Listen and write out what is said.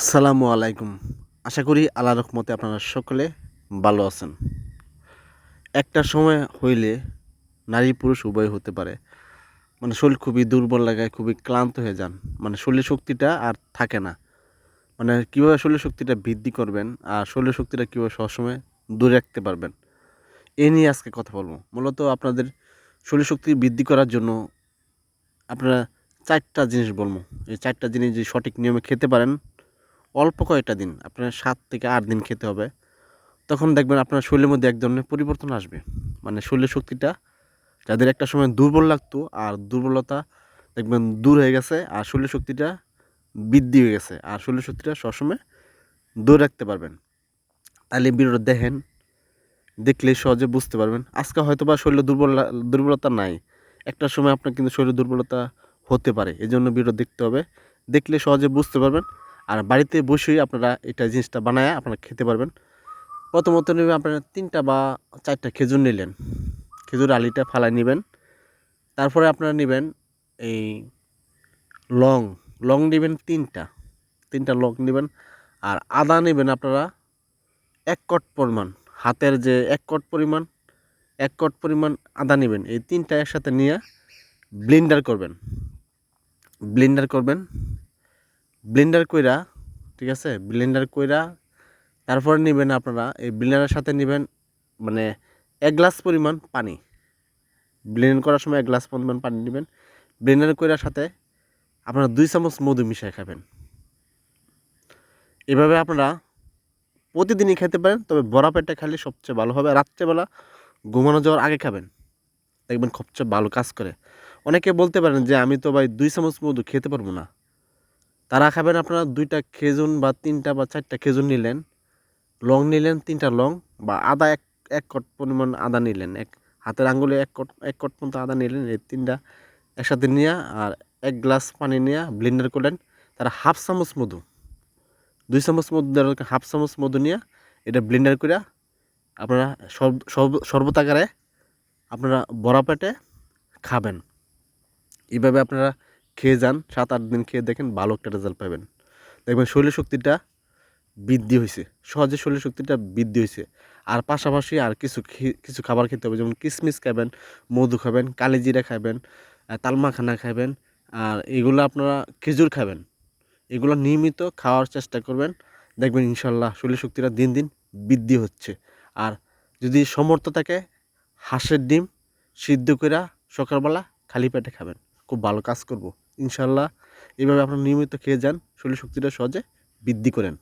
আসসালামু আলাইকুম। আশা করি আল্লাহ রহমতে আপনারা সকলে ভালো আছেন। একটা সময় হইলে নারী পুরুষ উভয় হতে পারে। মানে শরীর খুবই দুর্বল লাগায়, খুবই ক্লান্ত হয়ে যান। মানে শরীর শক্তিটা আর থাকে না। মানে কীভাবে শরীর শক্তিটা বৃদ্ধি করবেন আর শরীর শক্তিটা কীভাবে সবসময় দূরে রাখতে পারবেন, এ নিয়ে আজকে কথা বলব। মূলত আপনাদের শরীর শক্তি বৃদ্ধি করার জন্য আপনারা চারটা জিনিস বলব। এই চারটা জিনিস যদি সঠিক নিয়মে খেতে পারেন অল্প কয়েকটা দিন, আপনার সাত থেকে আট দিন খেতে হবে। তখন দেখবেন আপনার শরীরের মধ্যে এক ধরনের পরিবর্তন আসবে। মানে শরীরের শক্তিটা যাদের একটা সময় দুর্বল লাগতো আর দুর্বলতা দেখবেন দূর হয়ে গেছে আর শরীরের শক্তিটা বৃদ্ধি হয়ে গেছে আর শরীরের শক্তিটা সবসময় দূর রাখতে পারবেন। তাহলে ভিডিওটা দেখেন, দেখলে সহজে বুঝতে পারবেন। আজকে হয়তো বা শরীরে দুর্বল দুর্বলতা নাই। একটা সময় আপনার কিন্তু শরীরে দুর্বলতা হতে পারে। এই জন্য ভিডিও দেখতে হবে। দেখলে সহজে বুঝতে পারবেন। আর বাড়িতে বসেই আপনারা এটা জিনিসটা বানায় আপনারা খেতে পারবেন। প্রথমত নেবেন আপনারা তিনটা বা চারটা খেজুর নিলেন। খেজুর আলিটা ফালাই নেবেন। তারপরে আপনারা নেবেন এই লং লং নেবেন তিনটা তিনটা লং নেবেন। আর আদা নেবেন আপনারা এক কট পরিমাণ, হাতের যে এক কট পরিমাণ, এক কট পরিমাণ আদা নেবেন। এই তিনটা একসাথে নিয়ে ব্লেন্ডার করবেন। ব্লেন্ডার করবেন। ব্লেন্ডার কইরা, ঠিক আছে? ব্লেন্ডার কইরা তারপরে নেবেন আপনারা, এই ব্লেন্ডারের সাথে নেবেন মানে এক গ্লাস পরিমাণ পানি। ব্লেন্ড করার সময় এক গ্লাস পরিমাণ পানি নেবেন। ব্লেন্ডার কইরার সাথে আপনারা দুই চামচ মধু মিশিয়ে খাবেন। এভাবে আপনারা প্রতিদিনই খেতে পারেন, তবে বড়া পেটে খেলে সবচেয়ে ভালো হবে। রাত্রেবেলা ঘুমানো যাওয়ার আগে খাবেন। দেখবেন সবচেয়ে ভালো কাজ করে। অনেকে বলতে পারেন যে, আমি তো ভাই দুই চামচ মধু খেতে পারব না। তারা খাবেন আপনারা দুইটা খেজুন বা তিনটা বা চারটা খেজুর নিলেন, লং নিলেন, তিনটা লং বা আদা এক এক কট পরিমাণ আদা নিলেন, এক হাতের আঙ্গুলে এক কট এক কট পর্যন্ত আদা নিলেন, এই তিনটা একসাথে নিয়ে আর এক গ্লাস পানি নিয়ে ব্লেন্ডার করলেন, তারা হাফ চামচ মধু, দুই চামচ মধু হাফ চামচ মধু নিয়ে এটা ব্লেন্ডার করে আপনারা শরবত আকারে আপনারা বড়া পেটে খাবেন। এইভাবে আপনারা খেয়ে যান সাত আট দিন খেয়ে দেখেন ভালো একটা রেজাল্ট পাবেন। দেখবেন শরীর শক্তিটা বৃদ্ধি হয়েছে সহজে শরীর শক্তিটা বৃদ্ধি হয়েছে আর পাশাপাশি আর কিছু কিছু খাবার খেতে হবে, যেমন কিশমিশ খাবেন, মধু খাবেন কালিজিরা খাবেন তালমাখানা খাবেন, আর এগুলো আপনারা খেজুর খাবেন। এগুলো নিয়মিত খাওয়ার চেষ্টা করবেন। দেখবেন ইনশাল্লাহ শরীর শক্তিটা দিন দিন বৃদ্ধি হচ্ছে। আর যদি সমর্থ থাকে, হাঁসের ডিম সিদ্ধ করে সকালবেলা খালি পেটে খাবেন। খুব ভালো কাজ করব। ইনশাল্লাহ এইভাবে আপনারা নিয়মিত খেয়ে যান শরীর শক্তিটা সহজে বৃদ্ধি করেন।